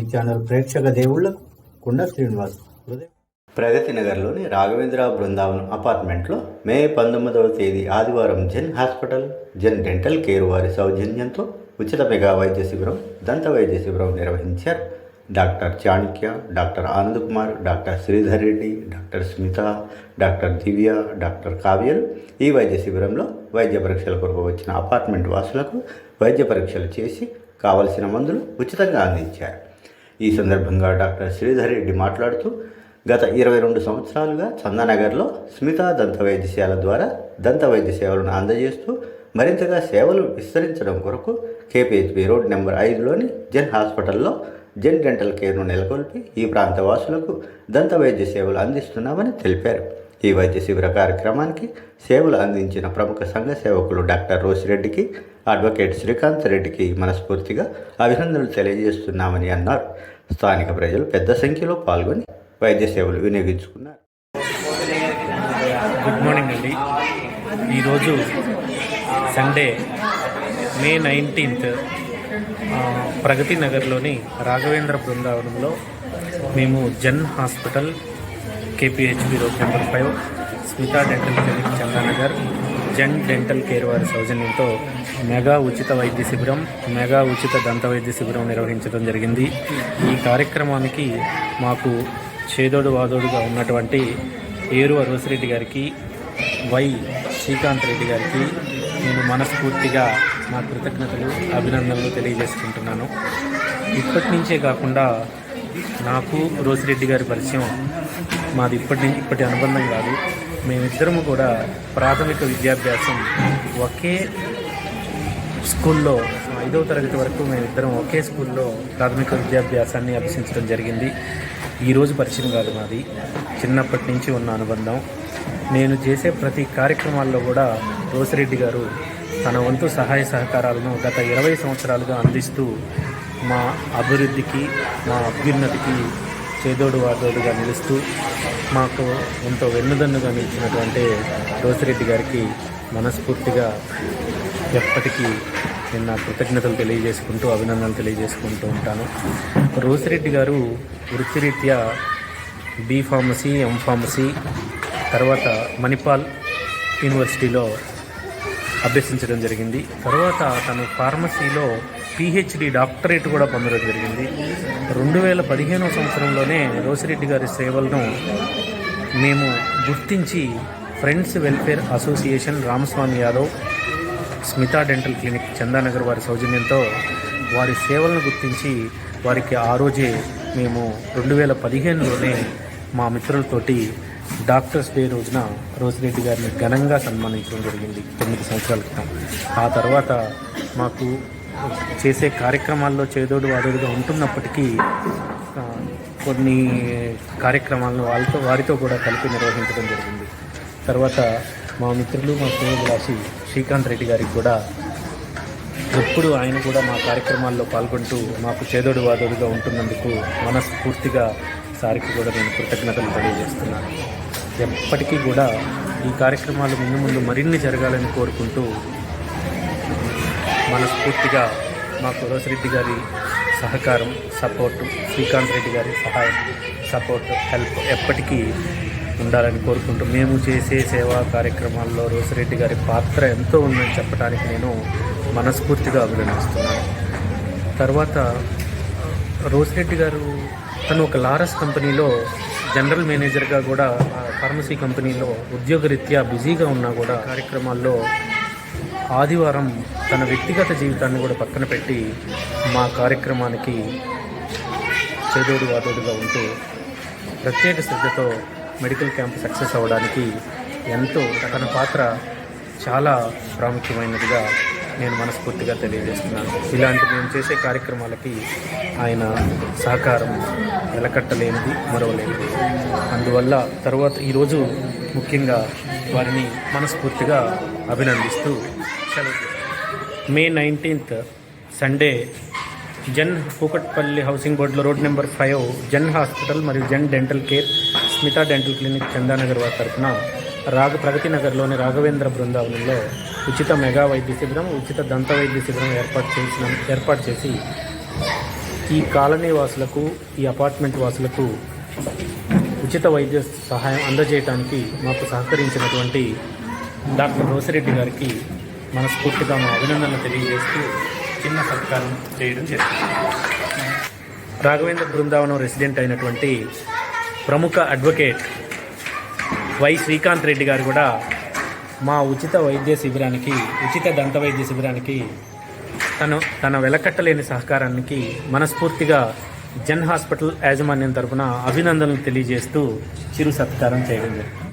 YouTube channel ప్రేక్షక దేవుళ్ళకు కుండ శ్రీనివాస్ ప్రగతి నగర్లోని రాఘవేంద్ర బృందావనం అపార్ట్మెంట్లో మే పంతొమ్మిదవ తేదీ ఆదివారం Zen hospital Zen dental care వారి సౌజన్యంతో ఉచిత మెగా వైద్య శిబిరం దంత వైద్య శిబిరం నిర్వహించారు. Doctor Chanakya doctor Anand Kumar doctor Sridhar Reddy doctor Smitha doctor Divya doctor కావ్యలు ఈ వైద్య శిబిరంలో వైద్య పరీక్షల కొరకు వచ్చిన అపార్ట్మెంట్ వాసులకు వైద్య పరీక్షలు చేసి కావలసిన మందులు ఉచితంగా అందించారు. ఈ సందర్భంగా డాక్టర్ శ్రీధర్ రెడ్డి మాట్లాడుతూ గత ఇరవై రెండు సంవత్సరాలుగా చందానగర్లో స్మితా దంత వైద్యశాల ద్వారా దంత వైద్య సేవలను అందజేస్తూ మరింతగా సేవలు విస్తరించడం కొరకు కేపీహెచ్బి రోడ్ నెంబర్ ఐదులోని జెన్ హాస్పిటల్లో జెన్ డెంటల్ కేర్ను నెలకొల్పి ఈ ప్రాంత వాసులకు దంత వైద్య సేవలు అందిస్తున్నామని తెలిపారు. ఈ వైద్య శిబిర కార్యక్రమానికి సేవలు అందించిన ప్రముఖ సంఘ సేవకులు డాక్టర్ రోసిరెడ్డికి అడ్వకేట్ శ్రీకాంత్ రెడ్డికి మనస్ఫూర్తిగా అభినందనలు తెలియజేస్తున్నామని అన్నారు. స్థానిక ప్రజలు పెద్ద సంఖ్యలో పాల్గొని వైద్య సేవలు వినియోగించుకున్నారు. గుడ్ మార్నింగ్ అండి. ఈరోజు సండే మే నైన్టీన్త్ ప్రగతి నగర్లోని రాఘవేంద్ర బృందావనంలో మేము Zen hospital KPHB road number five Smitha dental clinic Chandanagar. Zen dental care వారి సౌజన్యంతో మెగా ఉచిత వైద్య శిబిరం మెగా ఉచిత దంత వైద్య శిబిరం నిర్వహించడం జరిగింది. ఈ కార్యక్రమానికి మాకు చేదోడు వాదోడుగా ఉన్నటువంటి ఏరు అరోసిరెడ్డి గారికి వై శ్రీకాంత్ రెడ్డి గారికి నేను మనస్ఫూర్తిగా నా కృతజ్ఞతలు అభినందనలు తెలియజేసుకుంటున్నాను. ఇప్పటి నుంచే కాకుండా నాకు రోసిరెడ్డి గారి పరిచయం మాది ఇప్పటి నుంచి ఇప్పటి అనుబంధం కాదు. మేమిద్దరము కూడా ప్రాథమిక విద్యాభ్యాసం ఒకే స్కూల్లో ఐదవ తరగతి వరకు మేమిద్దరం ఒకే స్కూల్లో ప్రాథమిక విద్యాభ్యాసాన్ని అభ్యసించడం జరిగింది. ఈరోజు పరిచయం కాదు మాది. చిన్నప్పటి నుంచి ఉన్న అనుబంధం. నేను చేసే ప్రతి కార్యక్రమాల్లో కూడా రోసిరెడ్డి గారు తన వంతు సహాయ సహకారాలను గత ఇరవై సంవత్సరాలుగా అందిస్తూ మా అభివృద్ధికి మా అభ్యున్నతికి చేదోడు వాదోడుగా నిలుస్తూ మాకు ఎంతో వెన్నుదన్నుగా నిలిచినటువంటి దోసిరెడ్డి గారికి మనస్ఫూర్తిగా ఎప్పటికీ నేను నా కృతజ్ఞతలు తెలియజేసుకుంటూ అభినందనలు తెలియజేసుకుంటూ ఉంటాను. రోసిరెడ్డి గారు వృత్తిరీత్యా బీ ఫార్మసీ ఎం ఫార్మసీ తర్వాత మణిపాల్ యూనివర్సిటీలో అభ్యసించడం జరిగింది. తర్వాత తను ఫార్మసీలో పిహెచ్డి డాక్టరేట్ కూడా పొందడం జరిగింది. రెండు వేల పదిహేనో సంవత్సరంలోనే రోసిరెడ్డి గారి సేవలను మేము గుర్తించి friends welfare association Ramaswamy Yadav Smitha dental clinic Chandanagar వారి సౌజన్యంతో వారి సేవలను గుర్తించి వారికి ఆ రోజే మేము రెండు వేల పదిహేనులోనే మా మిత్రులతోటి డాక్టర్స్ డే రోజున రోసిరెడ్డి గారిని ఘనంగా సన్మానించడం జరిగింది తొమ్మిది సంవత్సరాల క్రితం. ఆ తర్వాత మాకు చేసే కార్యక్రమాల్లో చేదోడు వాదోడుగా ఉంటున్నప్పటికీ కొన్ని కార్యక్రమాలను వాళ్ళతో వారితో కూడా కలిపి నిర్వహించడం జరిగింది. తర్వాత మా మిత్రులు మా స్నేహితురాశి శ్రీకాంత్ రెడ్డి గారికి కూడా ఎప్పుడు ఆయన కూడా మా కార్యక్రమాల్లో పాల్గొంటూ మాకు చేదోడు వాదోడుగా ఉంటున్నందుకు మనస్ఫూర్తిగా సారికి కూడా నేను కృతజ్ఞతలు తెలియజేస్తున్నాను. ఎప్పటికీ కూడా ఈ కార్యక్రమాలు ముందు ముందు మరిన్ని జరగాలని కోరుకుంటూ మనస్ఫూర్తిగా మా కురవసిరెడ్డి గారి సహకారం సపోర్టు శ్రీకాంత్ రెడ్డి గారి సహాయం సపోర్ట్ హెల్ప్ ఎప్పటికీ ఉండాలని కోరుకుంటూ మేము చేసే సేవా కార్యక్రమాల్లో రోసిరెడ్డి గారి పాత్ర ఎంతో ఉందని చెప్పడానికి నేను మనస్ఫూర్తిగా అభినందిస్తున్నాను. తర్వాత రోసిరెడ్డి గారు తను ఒక లారస్ కంపెనీలో జనరల్ మేనేజర్గా కూడా ఆ ఫార్మసీ కంపెనీలో ఉద్యోగరీత్యా బిజీగా ఉన్నా కూడా కార్యక్రమాల్లో ఆదివారం తన వ్యక్తిగత జీవితాన్ని కూడా పక్కన పెట్టి మా కార్యక్రమానికి చేదోడు వాదోడుగా ఉంటూ ప్రత్యేక శ్రద్ధతో మెడికల్ క్యాంప్ సక్సెస్ అవ్వడానికి ఎంతో తన పాత్ర చాలా ప్రాముఖ్యమైనదిగా నేను మనస్ఫూర్తిగా తెలియజేస్తున్నాను. ఇలాంటి మేము చేసే కార్యక్రమాలకి ఆయన సహకారం వెలకట్టలేనిది మరవలేనిది. అందువల్ల తర్వాత ఈరోజు ముఖ్యంగా వారిని మనస్ఫూర్తిగా అభినందిస్తూ సెలవు May nineteenth Sunday Zen Kukatpally housing బోర్డులో road number five Zen hospital మరియు Zen dental care Smitha dental clinic Chandanagar వారి తరఫున రాగ ప్రగతి నగర్లోని రాఘవేంద్ర బృందావనంలో ఉచిత మెగా వైద్య శిబిరం ఉచిత దంత వైద్య శిబిరం ఏర్పాటు చేసిన ఏర్పాటు చేసి ఈ కాలనీ వాసులకు ఈ అపార్ట్మెంట్ వాసులకు ఉచిత వైద్య సహాయం అందజేయడానికి మాకు సహకరించినటువంటి డాక్టర్ రోసిరెడ్డి గారికి మనస్ఫూర్తిగా మా అభినందనలు తెలియజేస్తూ చిన్న సత్కారం చేయడం జరిగింది. రాఘవేంద్ర బృందావనం రెసిడెంట్ అయినటువంటి ప్రముఖ అడ్వకేట్ వై శ్రీకాంత్ రెడ్డి గారు కూడా మా ఉచిత వైద్య శిబిరానికి ఉచిత దంత వైద్య శిబిరానికి తను తన వెలకట్టలేని సహకారానికి మనస్ఫూర్తిగా జన్ హాస్పిటల్ యాజమాన్యం తరపున అభినందనలు తెలియజేస్తూ చిరు సత్కారం చేయడం జరిగింది.